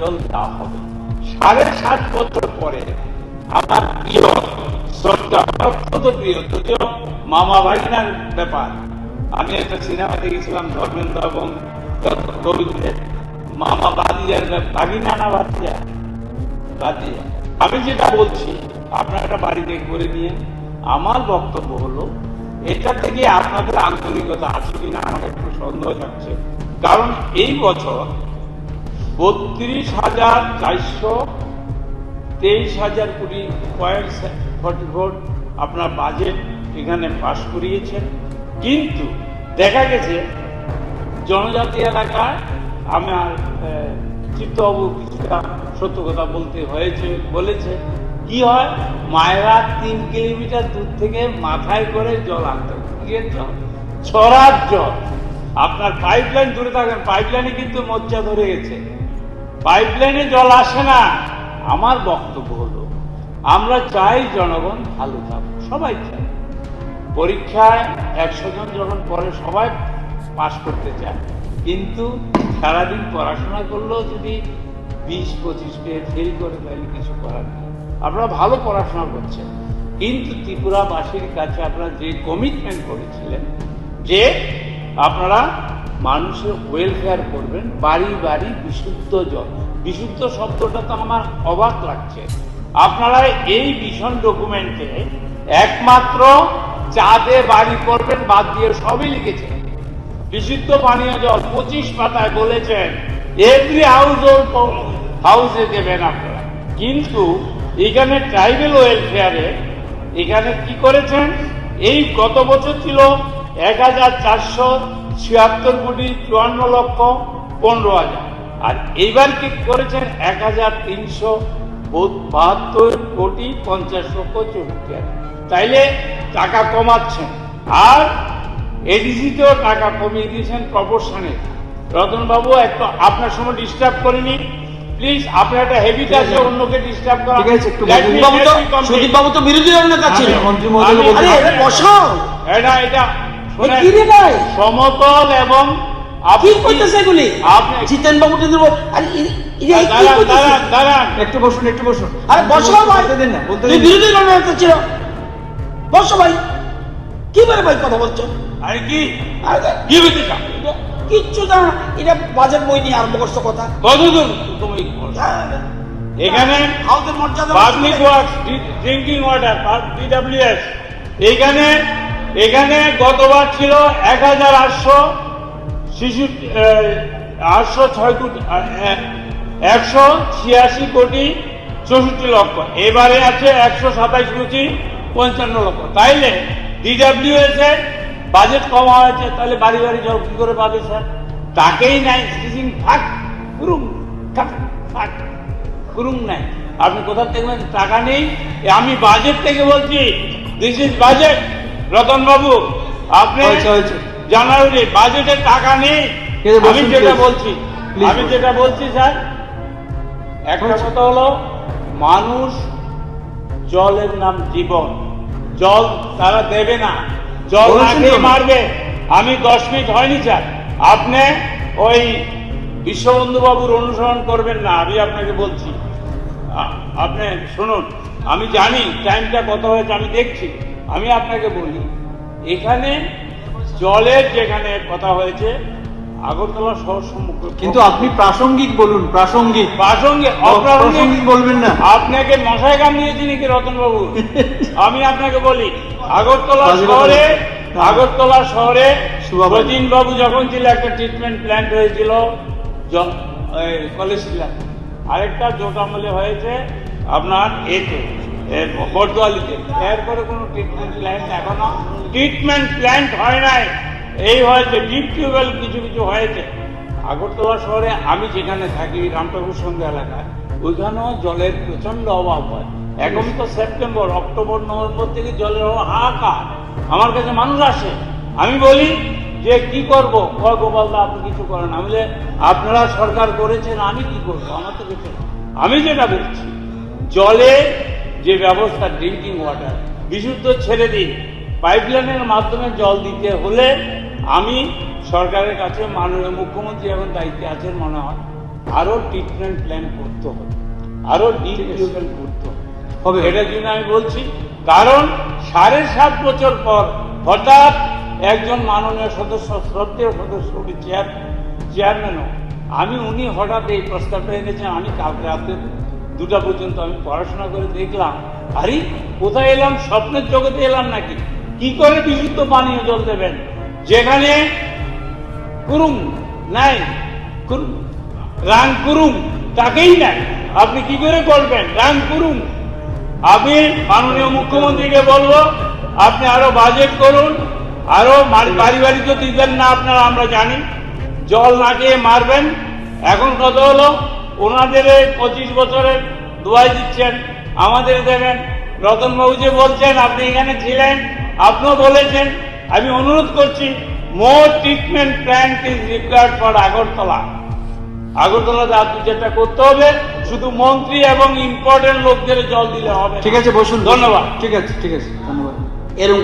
জল দেওয়া হবে। সাড়ে সাত বছর পরে আমার প্রিয় শ্রদ্ধা অত্যন্ত প্রিয় যদিও মামা ভাগিনার ব্যাপার। আমি একটা সিনেমা দেখেছিলাম, ধর্মেন্দ্র এবং রবীন্দ্রের মামা বাদিজার বাগিনা না বাদিজা বাদিজা আমি যেটা বলছি, আপনারা একটা বাড়িতে করে নিয়ে, আমার বক্তব্য হলো, এটা থেকে আপনাদের আন্তরিকতা আছে কিনা, আমার একটু সন্দেহ যাচ্ছে কারণ এই বছর বত্রিশ হাজার চারশো তেইশ হাজার কোটি পয়েন্ট ফর্টি ফোর আপনার বাজেট এখানে পাশ করিয়েছেন। কিন্তু দেখা গেছে জনজাতি এলাকায় আমার চিত্তবাবু কিছুটা সত্য কথা বলতে হয়েছে, বলেছে। কি হয়? মায়েরা তিন কিলোমিটার দূর থেকে মাথায় করে জল আনতে জল? ছড়ার জল। আপনার পাইপ লাইন দূরে থাকেন পাইপলাইনে কিন্তু মজ্জা ধরে গেছে। পাইপলাইনে জল আসে না। আমার বক্তব্য হলো, আমরা চাই জনগণ ভালো থাকুক, সবাই চাই। পরীক্ষায় একশো জন যখন পরে সবাই পাশ করতে চায়, কিন্তু সারাদিন পড়াশোনা করলেও যদি বিশ, পঁচিশ পেয়ে ফেল করে তাহলে কিছু করার নেই। আপনারা ভালো পড়াশোনা করছেন, কিন্তু ত্রিপুরাবাসীর কাছে আপনারা যে কমিটমেন্ট করেছিলেন, যে আপনারা মানুষের ওয়েলফেয়ার করবেন, বাড়ি বাড়ি বিশুদ্ধ জল। বিশুদ্ধ শব্দটা তো আমার অবাক লাগছে। আপনারা এই ভীষণ ডকুমেন্টে একমাত্র চাঁদে বাড়ি করবেন, বাদ দিয়ে সবই লিখেছেন। বিশুদ্ধ পানীয় জল, পঁচিশ পাতায় বলেছেন এভরি হাউস হাউসে দেবেন আপনারা। কিন্তু এখানে ট্রাইবেল ওয়েলফেয়ারে এখানে কি করেছেন? এই গত বছর ছিল এক হাজার চারশো ছিয়াত্তর কোটি চুয়ান্ন লক্ষ পনেরো হাজার। আর এইবার কি করেছেন? এক হাজার তিনশো বাহাত্তর কোটি পঞ্চাশ লক্ষ চৌষট্টি হাজার। তাইলে টাকা কমাচ্ছেন। আর এডিসিতেও টাকা কমিয়ে দিয়েছেন প্রপোর্শনে রতনবাবু একটু আপনার সময় ডিস্টার্ব করিনি। প্লিজ আপনার একটা হেবিট আছে। অন্যকে ডিস্টার্ব করা। ঠিক আছে, একটু। বাবু তো. সুদীপ বাবু বিরোধী দলের নেতা ছিল আমি- মন্ত্রী মহোদয় বসাও এটা এটা সমতল এবং আপনি করতেছে এগুলি। জিতেন বাবু একটু বসুন একটু বসুন। আরে বসো ভাই। তুই বিরোধী দলের ছিল। বসো ভাই। কি বলে ভাই কথা বলছো? আরে কি? কি হয়েছে কিচ্ছু না। এটা বাজেট বই নিয়ে আরম্ভ করছ কথা। কতদূর তুমি? এখানে হাউসের মর্যাদা পাবলিক ওয়ার্কস ড্রিঙ্কিং ওয়াটার এইখানে এখানে গতবার ছিল এক হাজার আটশো শিশু আটশো ছয় কোটি একশো ছিয়াশি কোটি চৌষট্টি লক্ষ। এবারে আছে একশো সাতাইশ কোটি পঞ্চান্ন লক্ষ। তাইলে ডিডাব্লিউএস এর বাজেট কমা হয়েছে তাহলে বাড়ি বাড়ি যাও, কি করে পাবে স্যার? তাকেই নাই সিজিং থাক পুরুম থাক থাক করুন নাই। আপনি কোথা থেকে টাকা নেই। আমি বাজেট থেকে বলছি দিস ইজ বাজেট রতন বাবু আপনি। জানুয়ারি বাজেটে টাকা নেই। আমি যেটা বলছি আমি যেটা বলছি স্যার একটা। কথা হলো মানুষ জলের নাম জীবন। জল তারা দেবে না। জল না মারবে। আমি দশ মিনিট হয়নি স্যার। আপনি ওই বিশ্ববন্ধু বাবুর অনুসরণ করবেন না আমি আপনাকে বলছি। আপনি শুনুন আমি জানি টাইমটা কত হয়েছে আমি দেখছি। আমি আপনাকে বলি এখানে জলের যেখানে কথা হয়েছে আগরতলা শহর সম্মুখে কিন্তু আপনি প্রাসঙ্গিক বলুন প্রাসঙ্গিক। প্রাসঙ্গিক অপ্রাসঙ্গিক। বলবেন না। আপনাকে মশাই কাম দিয়েছি নাকি রতন বাবু আমি আপনাকে বলি আগরতলা শহরে আগরতলা শহরে। রতিন বাবু যখন ছিল একটা ট্রিটমেন্ট প্ল্যান্ট হয়েছিল কলেজ আরেকটা জোট আমলে হয়েছে আপনার এতে। এ, বর্দোয়ালিতে। এরপরে কোনো ট্রিটমেন্ট প্ল্যান্ট এখনও। ট্রিটমেন্ট প্ল্যান্ট হয় নাই। এই হয়েছে ডিপ টিউবওয়েল কিছু কিছু হয়েছে। আগরতলা শহরে আমি যেখানে থাকি রামঠাকুর সন্ধ্যা এলাকায় ওইখানেও জলের প্রচণ্ড অভাব হয়। এখন তো সেপ্টেম্বর অক্টোবর নভেম্বর থেকে জলের অভাব হাহাকার। আমার কাছে মানুষ আসে। আমি বলি যে কি করব? কয় গোপাল দা আপনি কিছু করেন আমি বলি, আপনারা সরকার করেছেন আমি কি করব? আমার তো কিছু আমি যেটা বলছি জলে যে ব্যবস্থা ড্রিঙ্কিং ওয়াটার বিশুদ্ধ ছেড়ে দিন। পাইপলাইনের মাধ্যমে জল দিতে হলে আমি সরকারের কাছে মাননীয় মুখ্যমন্ত্রী এখন দায়িত্বে আছেন মনে হয় আরও ট্রিটমেন্ট প্ল্যান করতে হবে আরও ডিপ টিউবওয়েল করতে হবে। হবে। এটার জন্য আমি বলছি কারণ সাড়ে সাত বছর পর হঠাৎ একজন মাননীয় সদস্য শ্রদ্ধেয় সদস্য উনি চেয়ার চেয়ারম্যানও আমি উনি হঠাৎ এই প্রস্তাবটা এনেছেন আমি কালকে রাতে দুটা পর্যন্ত আমি পড়াশোনা করে দেখলাম, আরে, কোথায় এলাম? স্বপ্নের জগতে এলাম নাকি? কি করে বিশুদ্ধ পানীয় জল দেবেন? যেখানে কুরুম নাই কুরুম রাং কুরুম তাকেই নাই। আপনি কি করে করবেন? রাং কুরুম আমি মাননীয় মুখ্যমন্ত্রীকে বলব, আপনি আরও বাজেট করুন, আরও বাড়ি বাড়ি তো দিবেন না আপনারা, আমরা জানি। জল না খেয়ে মারবেন, এখন কত হলো ওনাদের এই পঁচিশ বছরের দোয়াই দিচ্ছেন। আমাদের দেবেন রতনবাবু যে বলছেন আপনি এখানে ছিলেন আপনিও বলেছেন। আমি অনুরোধ করছি more treatment plan is required for Agartala. আগরতলাতে আপনি যেটা করতে হবে শুধু মন্ত্রী এবং ইম্পর্টেন্ট লোকদের জল দিলে হবে ঠিক আছে বসুন ধন্যবাদ। ঠিক আছে ঠিক আছে ধন্যবাদ। এরকম